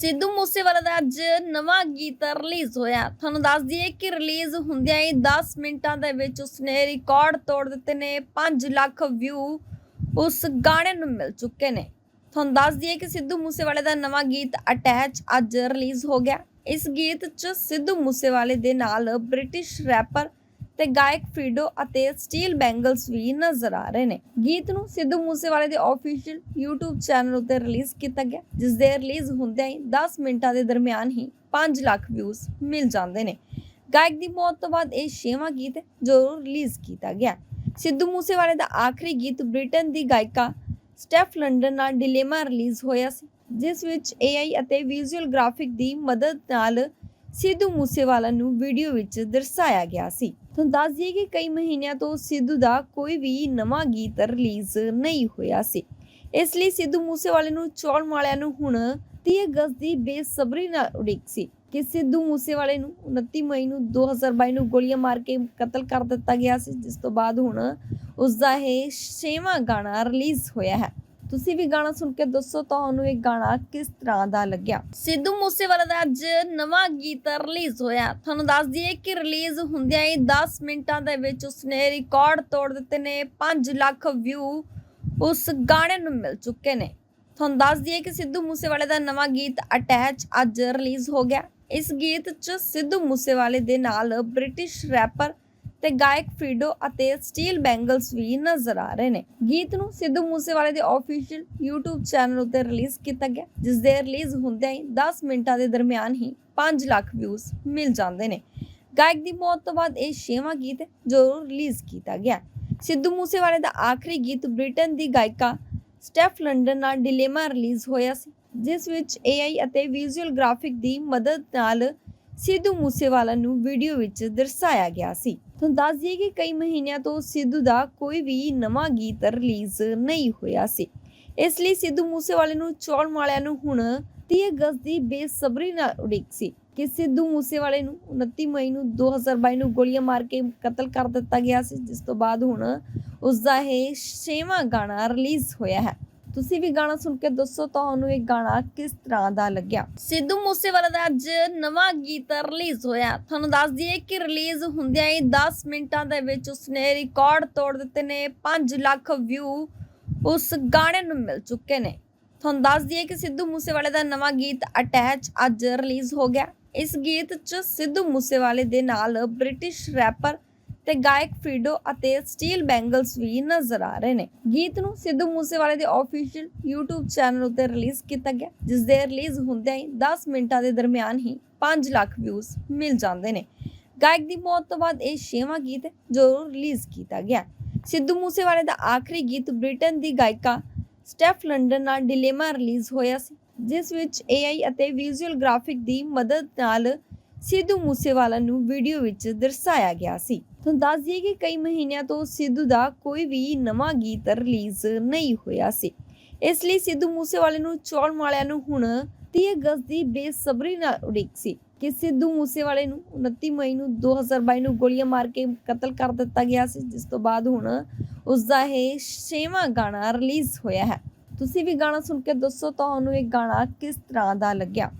ਸਿੱਧੂ ਮੂਸੇਵਾਲਾ ਦਾ ਅੱਜ ਨਵਾਂ ਗੀਤ ਰਿਲੀਜ਼ ਹੋਇਆ। ਤੁਹਾਨੂੰ ਦੱਸ ਦਈਏ ਕਿ ਰਿਲੀਜ਼ ਹੁੰਦਿਆਂ ਹੀ 10 ਮਿੰਟਾਂ ਦੇ ਵਿੱਚ ਉਸਨੇ ਰਿਕਾਰਡ ਤੋੜ ਦਿੱਤੇ ਨੇ। 5 ਲੱਖ ਵਿਊ ਉਸ ਗਾਣੇ ਨੂੰ ਮਿਲ ਚੁੱਕੇ ਨੇ। ਤੁਹਾਨੂੰ ਦੱਸ ਦਈਏ ਕਿ ਸਿੱਧੂ ਮੂਸੇਵਾਲੇ ਦਾ ਨਵਾਂ ਗੀਤ ਅਟੈਚ ਅੱਜ ਰਿਲੀਜ਼ ਹੋ ਗਿਆ। ਇਸ ਗੀਤ 'ਚ ਸਿੱਧੂ ਮੂਸੇਵਾਲੇ ਦੇ ਨਾਲ ਬ੍ਰਿਟਿਸ਼ ਰੈਪਰ ਤੇ ਗਾਇਕ ਫਰੀਡੋ ਅਤੇ ਸਟੀਲ ਬੈਂਗਲਸ ਵੀ ਨਜ਼ਰ ਆ ਰਹੇ ਨੇ। ਗੀਤ ਨੂੰ ਸਿੱਧੂ ਮੂਸੇਵਾਲੇ ਦੇ ਆਫੀਸ਼ੀਅਲ YouTube ਚੈਨਲ ਉੱਤੇ ਰਿਲੀਜ਼ ਕੀਤਾ ਗਿਆ ਜਿਸ ਦੇ ਰਿਲੀਜ਼ ਹੁੰਦਿਆਂ ਹੀ 10 ਮਿੰਟਾਂ ਦੇ ਦਰਮਿਆਨ ਹੀ 5 ਲੱਖ ਵਿਊਜ਼ ਮਿਲ ਜਾਂਦੇ ਨੇ। ਗਾਇਕ ਦੀ ਮੌਤ ਤੋਂ ਬਾਅਦ ਇਹ ਛੇਵਾਂ ਗੀਤ ਹੈ ਜੋ ਰਿਲੀਜ਼ ਕੀਤਾ ਗਿਆ। ਸਿੱਧੂ ਮੂਸੇਵਾਲੇ ਦਾ ਆਖਰੀ ਗੀਤ ਬ੍ਰਿਟਨ ਦੀ ਗਾਇਕਾ ਸਟੈਫ ਲੰਡਨ ਨਾਲ ਡਿਲੇਮਾ ਰਿਲੀਜ਼ ਹੋਇਆ ਸੀ, ਜਿਸ ਵਿੱਚ AI ਅਤੇ ਵਿਜ਼ੂਅਲ ਗ੍ਰਾਫਿਕ ਦੀ ਮਦਦ ਨਾਲ ਸਿੱਧੂ ਮੂਸੇਵਾਲਾ ਨੂੰ ਵੀਡੀਓ ਵਿੱਚ ਦਰਸਾਇਆ ਗਿਆ ਸੀ। ਤੁਹਾਨੂੰ ਦੱਸ ਦਈਏ ਕਿ ਕਈ ਮਹੀਨਿਆਂ ਤੋਂ ਸਿੱਧੂ ਦਾ ਕੋਈ ਵੀ ਨਵਾਂ ਗੀਤ ਰਿਲੀਜ਼ ਨਹੀਂ ਹੋਇਆ ਸੀ। ਇਸ ਲਈ ਸਿੱਧੂ ਮੂਸੇਵਾਲੇ ਨੂੰ ਚੌਣ ਵਾਲਿਆਂ ਨੂੰ ਹੁਣ 30 ਅਗਸਤ ਦੀ ਬੇਸਬਰੀ ਨਾਲ ਉਡੀਕ ਸੀ ਕਿ ਸਿੱਧੂ ਮੂਸੇਵਾਲੇ ਨੂੰ 29 ਮਈ ਨੂੰ 2022 ਨੂੰ ਗੋਲੀਆਂ ਮਾਰ ਕੇ ਕਤਲ ਕਰ ਦਿੱਤਾ ਗਿਆ ਸੀ, ਜਿਸ ਤੋਂ ਬਾਅਦ ਹੁਣ ਉਸ ਦਾ ਇਹ ਛੇਵਾਂ ਗਾਣਾ ਰਿਲੀਜ਼ ਹੋਇਆ ਹੈ। ਤੁਸੀਂ ਵੀ ਗਾਣਾ ਸੁਣ ਕੇ ਦੱਸੋ ਤੁਹਾਨੂੰ ਇਹ ਗਾਣਾ ਕਿਸ ਤਰ੍ਹਾਂ ਦਾ ਲੱਗਿਆ? ਸਿੱਧੂ ਮੂਸੇਵਾਲਾ ਦਾ ਅੱਜ ਨਵਾਂ ਗੀਤ ਰਿਲੀਜ਼ ਹੋਇਆ। ਤੁਹਾਨੂੰ ਦੱਸ ਦਈਏ ਕਿ ਰਿਲੀਜ਼ ਹੁੰਦਿਆਂ ਹੀ 10 ਮਿੰਟਾਂ ਦੇ ਵਿੱਚ ਉਸਨੇ ਰਿਕਾਰਡ ਤੋੜ ਦਿੱਤੇ ਨੇ। 5 ਲੱਖ ਵਿਊ ਉਸ ਗਾਣੇ ਨੂੰ ਮਿਲ ਚੁੱਕੇ ਨੇ। ਤੁਹਾਨੂੰ ਦੱਸ ਦਈਏ ਕਿ ਸਿੱਧੂ ਮੂਸੇਵਾਲੇ ਦਾ ਨਵਾਂ ਗੀਤ ਅਟੈਚ ਅੱਜ ਰਿਲੀਜ਼ ਹੋ ਗਿਆ। ਇਸ ਗੀਤ 'ਚ ਸਿੱਧੂ ਮੂਸੇਵਾਲੇ ਦੇ ਨਾਲ ਬ੍ਰਿਟਿਸ਼ ਰੈਪਰ ਤੇ ਗਾਇਕ ਫਰੀਡੋ ਅਤੇ ਸਟੀਲ ਬੈਂਗਲਸ ਵੀ ਨਜ਼ਰ ਆ ਰਹੇ ਨੇ। ਗੀਤ ਨੂੰ ਸਿੱਧੂ ਮੂਸੇਵਾਲੇ ਦੇ ਆਫੀਸ਼ੀਅਲ YouTube ਚੈਨਲ ਉੱਤੇ ਰਿਲੀਜ਼ ਕੀਤਾ ਗਿਆ ਜਿਸ ਦੇ ਰਿਲੀਜ਼ ਹੁੰਦਿਆਂ ਹੀ 10 ਮਿੰਟਾਂ ਦੇ ਦਰਮਿਆਨ ਹੀ 5 ਲੱਖ ਵਿਊਜ਼ ਮਿਲ ਜਾਂਦੇ ਨੇ। ਗਾਇਕ ਦੀ ਮੌਤ ਤੋਂ ਬਾਅਦ ਇਹ ਛੇਵਾਂ ਗੀਤ ਜੋ ਰਿਲੀਜ਼ ਕੀਤਾ ਗਿਆ। ਸਿੱਧੂ ਮੂਸੇਵਾਲੇ ਦਾ ਆਖਰੀ ਗੀਤ ਬ੍ਰਿਟਨ ਦੀ ਗਾਇਕਾ ਸਟੈਫ ਲੰਡਨ ਨਾਲ ਡਿਲੇਮਾ ਰਿਲੀਜ਼ ਹੋਇਆ ਸੀ, ਜਿਸ ਵਿੱਚ AI ਅਤੇ ਵਿਜ਼ੂਅਲ ਗ੍ਰਾਫਿਕ ਦੀ ਮਦਦ ਨਾਲ ਸਿੱਧੂ ਮੂਸੇਵਾਲਾ ਨੂੰ ਵੀਡੀਓ ਵਿੱਚ ਦਰਸਾਇਆ ਗਿਆ ਸੀ। ਤੁਹਾਨੂੰ ਦੱਸ ਦਈਏ ਕਿ ਕਈ ਮਹੀਨਿਆਂ ਤੋਂ ਸਿੱਧੂ ਦਾ ਕੋਈ ਵੀ ਨਵਾਂ ਗੀਤ ਰਿਲੀਜ਼ ਨਹੀਂ ਹੋਇਆ ਸੀ। ਇਸ ਲਈ ਸਿੱਧੂ ਮੂਸੇਵਾਲੇ ਨੂੰ ਚੌਲ ਵਾਲਿਆਂ ਨੂੰ ਹੁਣ 30 ਅਗਸਤ ਦੀ ਬੇਸਬਰੀ ਨਾਲ ਉਡੀਕ ਸੀ ਕਿ ਸਿੱਧੂ ਮੂਸੇਵਾਲੇ ਨੂੰ 29 ਮਈ ਨੂੰ 2022 ਨੂੰ ਗੋਲੀਆਂ ਮਾਰ ਕੇ ਕਤਲ ਕਰ ਦਿੱਤਾ ਗਿਆ ਸੀ, ਜਿਸ ਤੋਂ ਬਾਅਦ ਹੁਣ ਉਸ ਦਾ ਇਹ ਛੇਵਾਂ ਗਾਣਾ ਰਿਲੀਜ਼ ਹੋਇਆ ਹੈ। ਤੁਸੀਂ ਵੀ ਗਾਣਾ ਸੁਣ ਕੇ ਦੱਸੋ ਤੁਹਾਨੂੰ ਇਹ ਗਾਣਾ ਕਿਸ ਤਰ੍ਹਾਂ ਦਾ ਲੱਗਿਆ? ਸਿੱਧੂ ਮੂਸੇਵਾਲਾ ਦਾ ਅੱਜ ਨਵਾਂ ਗੀਤ ਰਿਲੀਜ਼ ਹੋਇਆ। ਤੁਹਾਨੂੰ ਦੱਸ ਦਈਏ ਕਿ ਰਿਲੀਜ਼ ਹੁੰਦਿਆਂ ਹੀ 10 ਮਿੰਟਾਂ ਦੇ ਵਿੱਚ ਉਸਨੇ ਰਿਕਾਰਡ ਤੋੜ ਦਿੱਤੇ ਨੇ। 5 ਲੱਖ ਵਿਊ ਉਸ ਗਾਣੇ ਨੂੰ ਮਿਲ ਚੁੱਕੇ ਨੇ। ਤੁਹਾਨੂੰ ਦੱਸ ਦਈਏ ਕਿ ਸਿੱਧੂ ਮੂਸੇਵਾਲੇ ਦਾ ਨਵਾਂ ਗੀਤ ਅਟੈਚ ਅੱਜ ਰਿਲੀਜ਼ ਹੋ ਗਿਆ। ਇਸ ਗੀਤ 'ਚ ਸਿੱਧੂ ਮੂਸੇਵਾਲੇ ਦੇ ਨਾਲ ਬ੍ਰਿਟਿਸ਼ ਰੈਪਰ ਤੇ ਗਾਇਕ ਫਰੀਡੋ ਅਤੇ ਸਟੀਲ ਬੈਂਗਲਸ ਵੀ ਨਜ਼ਰ ਆ ਰਹੇ ਨੇ। ਗੀਤ ਨੂੰ ਸਿੱਧੂ ਮੂਸੇਵਾਲੇ ਦੇ ਆਫੀਸ਼ੀਅਲ YouTube ਚੈਨਲ ਉੱਤੇ ਰਿਲੀਜ਼ ਕੀਤਾ ਗਿਆ ਜਿਸ ਦੇ ਰਿਲੀਜ਼ ਹੁੰਦਿਆਂ ਹੀ 10 ਮਿੰਟਾਂ ਦੇ ਦਰਮਿਆਨ ਹੀ 5 ਲੱਖ ਵਿਊਜ਼ ਮਿਲ ਜਾਂਦੇ ਨੇ। ਗਾਇਕ ਦੀ ਮੌਤ ਤੋਂ ਬਾਅਦ ਇਹ ਛੇਵਾਂ ਗੀਤ ਜੋ ਰਿਲੀਜ਼ ਕੀਤਾ ਗਿਆ। ਸਿੱਧੂ ਮੂਸੇਵਾਲੇ ਦਾ ਆਖਰੀ ਗੀਤ ਬ੍ਰਿਟਨ ਦੀ ਗਾਇਕਾ ਸਟੈਫ ਲੰਡਨ ਨਾਲ ਡਿਲੇਮਾ ਰਿਲੀਜ਼ ਹੋਇਆ ਸੀ, ਜਿਸ ਵਿੱਚ AI ਅਤੇ ਵਿਜ਼ੂਅਲ ਗ੍ਰਾਫਿਕ ਦੀ ਮਦਦ ਨਾਲ ਸਿੱਧੂ ਮੂਸੇਵਾਲਾ ਨੂੰ ਵੀਡੀਓ ਵਿੱਚ ਦਰਸਾਇਆ ਗਿਆ ਸੀ। ਤੁਹਾਨੂੰ ਦੱਸ ਦਈਏ ਕਿ ਕਈ ਮਹੀਨਿਆਂ ਤੋਂ ਸਿੱਧੂ ਦਾ ਕੋਈ ਵੀ ਨਵਾਂ ਗੀਤ ਰਿਲੀਜ਼ ਨਹੀਂ ਹੋਇਆ ਸੀ। ਇਸ ਲਈ ਸਿੱਧੂ ਮੂਸੇਵਾਲੇ ਨੂੰ ਚੌਣ ਵਾਲਿਆਂ ਨੂੰ ਹੁਣ 30 ਅਗਸਤ ਦੀ ਬੇਸਬਰੀ ਨਾਲ ਉਡੀਕ ਸੀ ਕਿ ਸਿੱਧੂ ਮੂਸੇਵਾਲੇ ਨੂੰ 29 ਮਈ ਨੂੰ 2022 ਨੂੰ ਗੋਲੀਆਂ ਮਾਰ ਕੇ ਕਤਲ ਕਰ ਦਿੱਤਾ ਗਿਆ ਸੀ, ਜਿਸ ਤੋਂ ਬਾਅਦ ਹੁਣ ਉਸ ਦਾ ਇਹ ਛੇਵਾਂ ਗਾਣਾ ਰਿਲੀਜ਼ ਹੋਇਆ ਹੈ। ਤੁਸੀਂ ਵੀ ਗਾਣਾ ਸੁਣ ਕੇ ਦੱਸੋ, ਤੁਹਾਨੂੰ ਇਹ ਗਾਣਾ ਕਿਸ ਤਰ੍ਹਾਂ ਦਾ ਲੱਗਿਆ?